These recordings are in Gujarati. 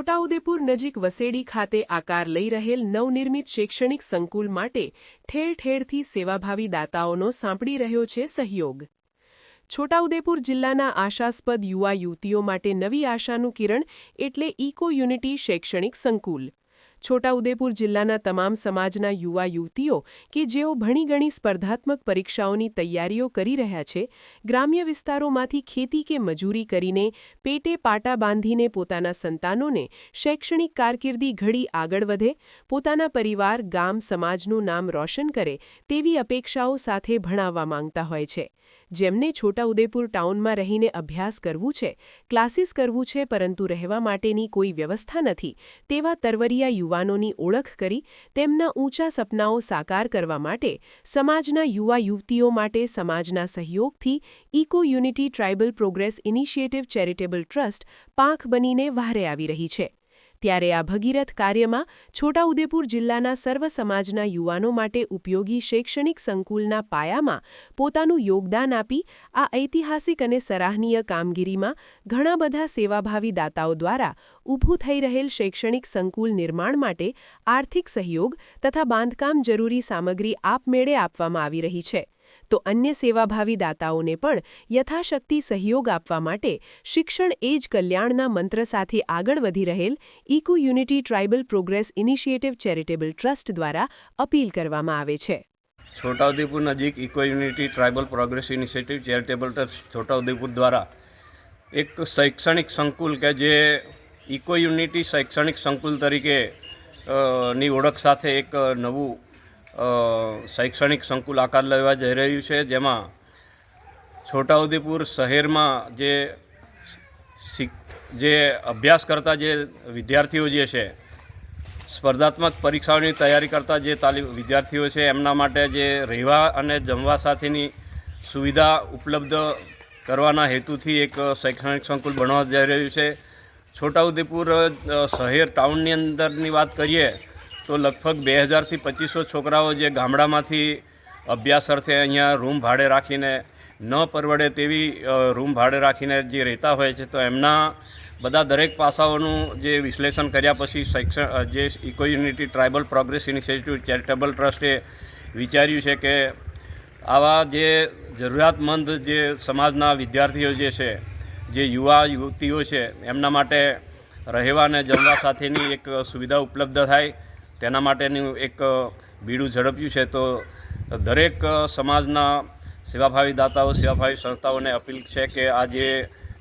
છોટાઉદેપુર નજીક વસેડી ખાતે આકાર લઈ રહેલ નવનિર્મિત શૈક્ષણિક સંકુલ માટે ઠેર ઠેરથી સેવાભાવી દાતાઓનો સાંપડી રહ્યો છે સહયોગ. છોટાઉદેપુર જિલ્લાના આશાસ્પદ યુવા યુવતીઓ માટે નવી આશાનું કિરણ એટલે ઇકો યુનિટી શૈક્ષણિક સંકુલ. છોટાઉદેપુર જિલ્લાના તમામ સમાજના યુવા યુવતીઓ કે જેઓ ભણી ગણી સ્પર્ધાત્મક પરીક્ષાઓની તૈયારીઓ કરી રહ્યા છે, ગ્રામ્ય વિસ્તારોમાંથી ખેતી કે મજૂરી કરીને પેટે પાટા બાંધીને પોતાના સંતાનોને શૈક્ષણિક કારકિર્દી ઘડી આગળ વધે, પોતાના પરિવાર, ગામ, સમાજનું નામ રોશન કરે તેવી અપેક્ષાઓ સાથે ભણાવવા માંગતા હોય છે. જેમને છોટાઉદેપુર ટાઉનમાં રહીને અભ્યાસ કરવું છે, ક્લાસીસ કરવું છે પરંતુ રહેવા માટેની કોઈ વ્યવસ્થા નથી, તેવા તરવરિયા યુવાનોની ઓળખ કરી તેમના ઊંચા સપનાઓ સાકાર કરવા માટે સમાજના યુવા યુવતીઓ માટે સમાજના સહયોગથી eco unity tribal progress initiative charitable trust પાંખ બનીને વહારે આવી રહી છે. ત્યારે આ ભગીરથ કાર્યમાં છોટાઉદેપુર જિલ્લાના સર્વ સમાજના યુવાનો માટે ઉપયોગી શૈક્ષણિક સંકુલના પાયામાં પોતાનું યોગદાન આપી આ ઐતિહાસિક અને સરાહનીય કામગીરીમાં ઘણા બધા સેવાભાવી દાતાઓ દ્વારા ઊભું થઈ રહેલ શૈક્ષણિક સંકુલ નિર્માણ માટે આર્થિક સહયોગ તથા બાંધકામ જરૂરી સામગ્રી આપમેળે આપવામાં આવી રહી છે. તો અન્ય સેવાભાવી દાતાઓને પણ યથાશક્તિ સહયોગ આપવા માટે શિક્ષણ એ જ કલ્યાણના મંત્ર સાથે આગળ વધી રહેલ eco unity tribal progress initiative charitable trust દ્વારા અપીલ કરવામાં આવે છે. છોટાઉદેપુર નજીક eco unity tribal progress initiative charitable trust Chhotaudepur દ્વારા એક શૈક્ષણિક સંકુલ કે જે ઇકો યુનિટી શૈક્ષણિક સંકુલ તરીકે ની ઓળખ સાથે એક નવું શૈક્ષણિક સંકુલ આકાર લેવા જઈ રહ્યું છે, જેમાં છોટાઉદેપુર શહેરમાં જે જે અભ્યાસ કરતા જે વિદ્યાર્થીઓ જે છે, સ્પર્ધાત્મક પરીક્ષાઓની તૈયારી કરતા જે તાલીમ વિદ્યાર્થીઓ છે, એમના માટે જે રહેવા અને જમવા સાથેની સુવિધા ઉપલબ્ધ કરવાના હેતુથી એક શૈક્ષણિક સંકુલ બનવા જઈ રહ્યું છે. છોટાઉદેપુર શહેર ટાઉનની અંદરની વાત કરીએ તો લગભગ બે હજારથી પચીસો છોકરાઓ જે ગામડામાંથી અભ્યાસ અર્થે અહીંયા રૂમ ભાડે રાખીને ન પરવડે તેવી રૂમ ભાડે રાખીને જે રહેતા હોય છે, તો એમના બધા દરેક પાસાઓનું જે વિશ્લેષણ કર્યા પછી શૈક્ષણ જે eco unity tribal progress initiative charitable ટ્રસ્ટે વિચાર્યું છે કે આવા જે જરૂરિયાતમંદ જે સમાજના વિદ્યાર્થીઓ જે છે, જે યુવા યુવતીઓ છે, એમના માટે રહેવા અને જમવા સાથેની એક સુવિધા ઉપલબ્ધ થાય. તેના માટેનું એક બીડું ઝડપ્યું છે. તો દરેક સમાજના સેવાભાવી દાતાઓ, સેવાભાવી સંસ્થાઓને અપીલ છે કે આ જે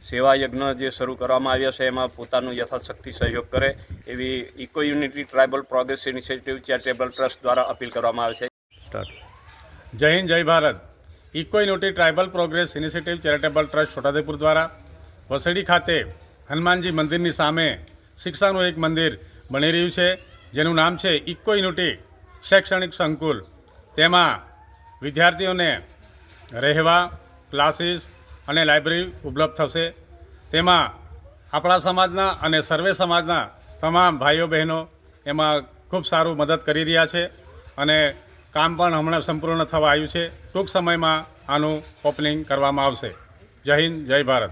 સેવા યજ્ઞ જે શરૂ કરવામાં આવ્યા છે, એમાં પોતાનું યથાશક્તિ સહયોગ કરે. એવી eco unity tribal progress initiative charitable trust દ્વારા અપીલ કરવામાં આવે છે. જય હિન્દ, જય Bharat. Eco unity tribal progress initiative charitable trust Chhotaudepur દ્વારા વસડી ખાતે હનુમાનજી મંદિરની સામે શિક્ષાનું એક મંદિર બની રહ્યું છે. જેનું નામ છે ઇકો યુનિટી શૈક્ષણિક સંકુલ. તેમાં વિદ્યાર્થીઓને રહેવા, ક્લાસીસ અને લાઇબ્રેરી ઉપલબ્ધ થશે. તેમાં આપણા સમાજના અને સર્વે સમાજના તમામ ભાઈઓ બહેનો એમાં ખૂબ સારું મદદ કરી રહ્યા છે અને કામ પણ હમણાં સંપૂર્ણ થવા આવ્યું છે. ટૂંક સમયમાં આનું ઓપનિંગ કરવામાં આવશે. જય હિન્દ, જય ભારત.